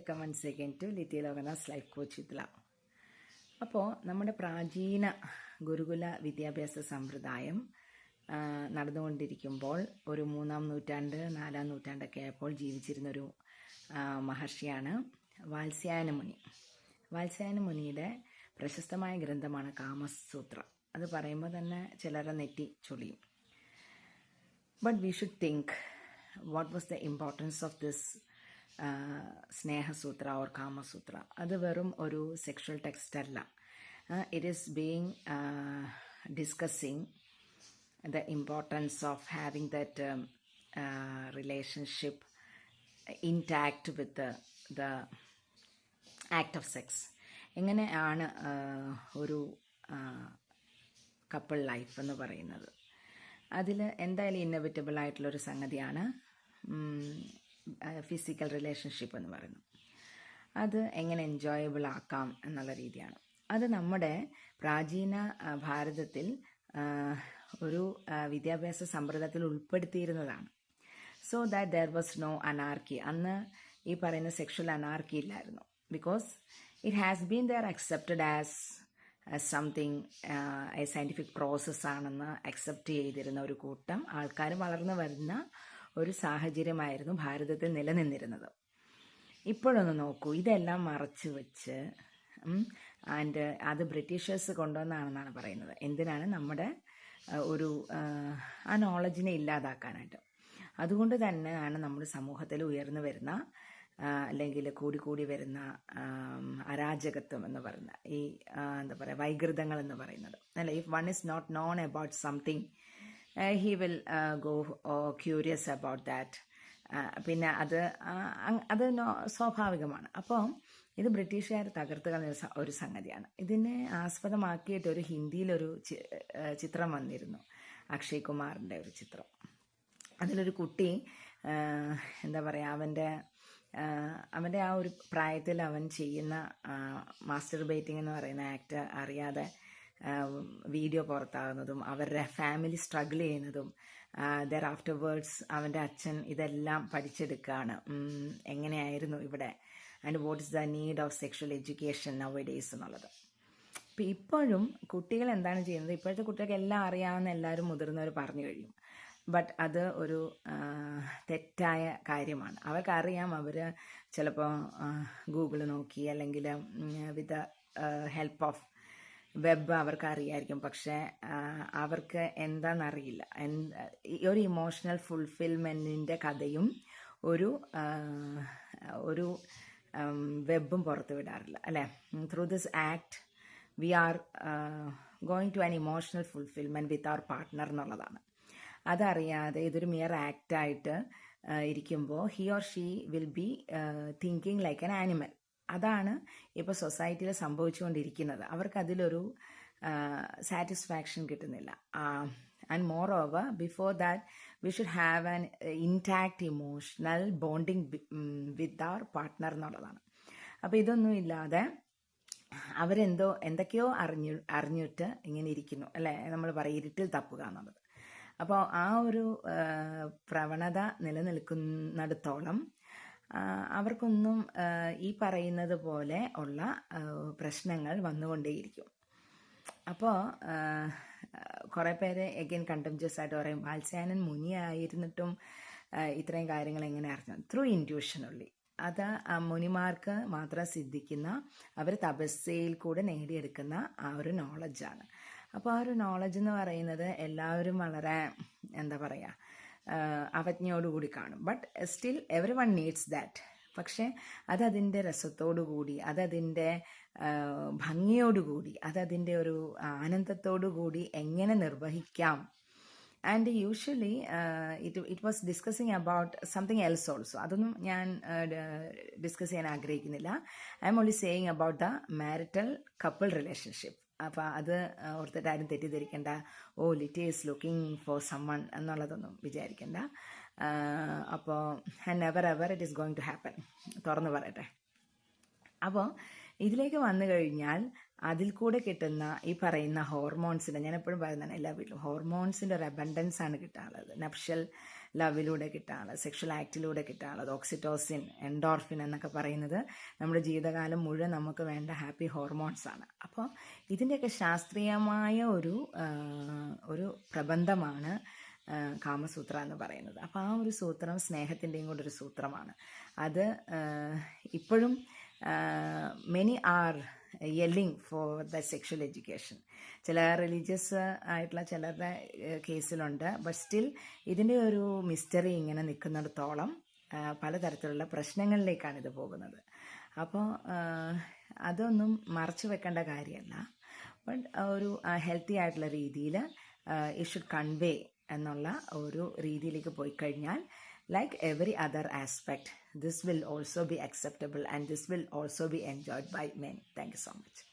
Welcome second to Lithi Loknath life coach വിത്ല അപ്പോൾ നമ്മുടെ പ്രാചീന ഗുരുകുല വിദ്യാഭ്യാസ സമ്പ്രദായം നടന്നുകൊണ്ടിരിക്കുമ്പോൾ ഒരു മൂന്നാം നൂറ്റാണ്ട് നാലാം നൂറ്റാണ്ടൊക്കെ ആയപ്പോൾ ജീവിച്ചിരുന്നൊരു മഹർഷിയാണ് വാത്സ്യായന മുനി വാത്സ്യായന മുനിയുടെ പ്രശസ്തമായ ഗ്രന്ഥമാണ് കാമസൂത്ര. അത് പറയുമ്പോൾ തന്നെ ചിലരെ നെറ്റി ചൊളിയും. But we should think what was the importance of uh, Snehasutra or Kamasutra അത് വെറും ഒരു സെക്ഷൽ ടെക്സ്റ്റ് അല്ല. It is being discussing the importance of having that relationship intact with the act of sex എങ്ങനെയാണ് ഒരു couple life എന്ന് പറയുന്നത്? അതിൽ എന്തായാലും ഇന്നവിറ്റബിൾ ആയിട്ടുള്ളൊരു സംഗതിയാണ്. ഫിസിക്കൽ റിലേഷൻഷിപ്പ് എന്ന് പറയുന്നു. അത് എങ്ങനെ എൻജോയബിൾ ആക്കാം എന്നുള്ള രീതിയാണ്. അത് നമ്മുടെ പ്രാചീന ഭാരതത്തിൽ ഒരു വിദ്യാഭ്യാസ സമ്പ്രദായത്തിൽ ഉൾപ്പെടുത്തിയിരുന്നതാണ്. So that there was no anarchy അന്ന് ഈ പറയുന്ന സെക്ഷൽ അനാർക്കി ഇല്ലായിരുന്നു. Because it has been there accepted as something scientific പ്രോസസ്സാണെന്ന് accept ചെയ്തിരുന്ന ഒരു കൂട്ടം ആൾക്കാർ വളർന്നു വരുന്ന ഒരു സാഹചര്യമായിരുന്നു ഭാരതത്തിൽ നിലനിന്നിരുന്നത്. ഇപ്പോഴൊന്ന് നോക്കൂ. ഇതെല്ലാം മറച്ചു വെച്ച് ആൻഡ് അത് ബ്രിട്ടീഷേഴ്സ് കൊണ്ടുവന്നാണെന്നാണ് പറയുന്നത്. എന്തിനാണ്? നമ്മുടെ ഒരു ആ, നോളജിനെ ഇല്ലാതാക്കാനായിട്ട്. അതുകൊണ്ട് തന്നെയാണ് നമ്മുടെ സമൂഹത്തിൽ ഉയർന്നു വരുന്ന അല്ലെങ്കിൽ കൂടിക്കൂടി വരുന്ന അരാജകത്വം എന്ന് പറയുന്ന ഈ എന്താ പറയുക വൈകൃതങ്ങൾ എന്ന് പറയുന്നത്. അല്ല if one is not known about something he will go curious about that പിന്നെ അത് അത് സ്വാഭാവികമാണ്. അപ്പോൾ ഇത് ബ്രിട്ടീഷുകാർ തകർത്ത് കളഞ്ഞ ഒരു സംഗതിയാണ്. ഇതിനെ ആസ്പദമാക്കിയിട്ട് ഒരു ഹിന്ദിയിലൊരു ചിത്രം വന്നിരുന്നു. അക്ഷയ് കുമാറിന്റെ ഒരു ചിത്രം. അതിലൊരു കുട്ടി എന്താ പറയുക അവന്റെ അവന്റെ ആ ഒരു പ്രായത്തിൽ അവൻ ചെയ്യുന്ന മാസ്റ്റർ ബേറ്റിംഗ് എന്ന് പറയുന്ന ആക്ട് അറിയാതെ വീഡിയോ പുറത്താകുന്നതും അവരുടെ ഫാമിലി സ്ട്രഗിൾ ചെയ്യുന്നതും ദർ ആഫ്റ്റർ വേർഡ്സ് അവന്റെ അച്ഛൻ ഇതെല്ലാം പഠിച്ചെടുക്കുകയാണ്. എങ്ങനെയായിരുന്നു ഇവിടെ? And what is the need of sexual education nowadays എന്നുള്ളത്. അപ്പം ഇപ്പോഴും കുട്ടികൾ എന്താണ് ചെയ്യുന്നത്? ഇപ്പോഴത്തെ കുട്ടികൾക്ക് എല്ലാം അറിയാമെന്ന് എല്ലാവരും മുതിർന്നവർ പറഞ്ഞു കഴിയും. ബട്ട് അത് ഒരു തെറ്റായ കാര്യമാണ്. അവർക്കറിയാം അവർ ചിലപ്പോൾ ഗൂഗിൾ നോക്കി അല്ലെങ്കിൽ വിത്ത് ഹെൽപ്പ് ഓഫ് വെബ് അവർക്ക് അറിയായിരിക്കും. പക്ഷേ അവർക്ക് എന്താണെന്നറിയില്ല ഒരു ഇമോഷണൽ ഫുൾഫിൽമെന്റിന്റെ കഥയും ഒരു ഒരു വെബും പുറത്ത് വിടാറില്ല. അല്ലേ? Through this act we are going to an emotional fulfilment with our partner എന്നുള്ളതാണ്. അതറിയാതെ ഇതൊരു മിയർ ആക്റ്റായിട്ട് ഇരിക്കുമ്പോൾ he or she will be thinking like an animal അതാണ് ഇപ്പോൾ സൊസൈറ്റിയിൽ സംഭവിച്ചുകൊണ്ടിരിക്കുന്നത്. അവർക്ക് അതിലൊരു സാറ്റിസ്ഫാക്ഷൻ കിട്ടുന്നില്ല. And moreover before that we should have an intact emotional bonding with our partner എന്നുള്ളതാണ്. അപ്പോൾ ഇതൊന്നും ഇല്ലാതെ അവരെന്തോ എന്തൊക്കെയോ അറിഞ്ഞു അറിഞ്ഞിട്ട് ഇങ്ങനെ ഇരിക്കുന്നു. അല്ലേ? നമ്മൾ പറയും ഇരുട്ടിൽ തപ്പുക എന്നുള്ളത്. അപ്പോൾ ആ ഒരു പ്രവണത നിലനിൽക്കുന്നിടത്തോളം അവർക്കൊന്നും ഈ പറയുന്നത് പോലെ ഉള്ള പ്രശ്നങ്ങൾ വന്നുകൊണ്ടേയിരിക്കും. അപ്പോൾ കുറേ പേര് എഗെയിൻ കണ്ടംജസ് ആയിട്ട് പറയും. വാത്സ്യാനൻ മുനിയായിരുന്നിട്ടും ഇത്രയും കാര്യങ്ങൾ എങ്ങനെ അറിഞ്ഞു? ത്രൂ ഇന്റ്യൂഷൻ ഉള്ളി അത് മുനിമാർക്ക് മാത്രം സിദ്ധിക്കുന്ന അവർ തപസ്സയിൽ കൂടെ നേടിയെടുക്കുന്ന ആ ഒരു നോളജാണ് അപ്പോൾ ആ ഒരു നോളജ് എന്ന് പറയുന്നത് എല്ലാവരും വളരെ എന്താ പറയുക അവജ്ഞയോടുകൂടി കാണും. But still everyone needs that പക്ഷേ അതതിന്റെ രസത്തോടുകൂടി അതതിന്റെ ഭംഗിയോടുകൂടി അതതിന്റെ ഒരു ആനന്ദത്തോടുകൂടി എങ്ങനെ നിർവഹിക്കാം? And usually it it was discussing about something else also അതൊന്നും ഞാൻ ഡിസ്കസ് ചെയ്യാൻ ആഗ്രഹിക്കുന്നില്ല. I'm only saying about the marital couple relationship അപ്പോൾ അത് ഓർത്തിട്ട് ആരും തെറ്റിദ്ധരിക്കേണ്ട. ഓ ലിറ്റി ഈസ് ലുക്കിംഗ് ഫോർ സമ്മൺ എന്നുള്ളതൊന്നും വിചാരിക്കേണ്ട. അപ്പോൾ never ever it is going to happen. തുറന്നു പറയട്ടെ. അപ്പോൾ ഇതിലേക്ക് വന്നു കഴിഞ്ഞാൽ അതിൽ കൂടെ കിട്ടുന്ന ഈ പറയുന്ന ഹോർമോൺസിന്റെ ഞാൻ എപ്പോഴും പറയുന്നതാണ് എല്ലാ വീട്ടിലും ഹോർമോൺസിന്റെ ഒരു അബണ്ടൻസ് ആണ് കിട്ടാനുള്ളത് നപ്ഷൽ ലവിലൂടെ കിട്ടാനുള്ളത് സെക്ഷൽ ആക്റ്റിലൂടെ കിട്ടാനുള്ളത് ഓക്സിറ്റോസിൻ എൻഡോർഫിൻ എന്നൊക്കെ പറയുന്നത് നമ്മുടെ ജീവിതകാലം മുഴുവൻ നമുക്ക് വേണ്ട ഹാപ്പി ഹോർമോൺസാണ് അപ്പോൾ ഇതിന്റെയൊക്കെ ശാസ്ത്രീയമായ ഒരു ഒരു പ്രബന്ധമാണ് കാമസൂത്ര എന്ന് പറയുന്നത്. അപ്പോൾ ആ ഒരു സൂത്രം സ്നേഹത്തിന്റെയും കൂടെ ഒരു സൂത്രമാണ്. അത് ഇപ്പോഴും many are yelling for the sexual education ചില റിലീജിയസ് ആയിട്ടുള്ള ചിലരുടെ കേസിലുണ്ട് ബട്ട് സ്റ്റിൽ ഇതിന്റെ ഒരു മിസ്റ്ററി ഇങ്ങനെ നിൽക്കുന്നിടത്തോളം പലതരത്തിലുള്ള പ്രശ്നങ്ങളിലേക്കാണ് ഇത് പോകുന്നത്. അപ്പോൾ അതൊന്നും മറച്ചു വെക്കേണ്ട കാര്യമല്ല. ബട്ട് ഒരു ഹെൽത്തി ആയിട്ടുള്ള രീതിയിൽ ഇറ്റ് ഷുഡ് കൺവേ എന്നുള്ള ഒരു രീതിയിലേക്ക് പോയി കഴിഞ്ഞാൽ like every other aspect this will also be acceptable and this will also be enjoyed by many thank you so much.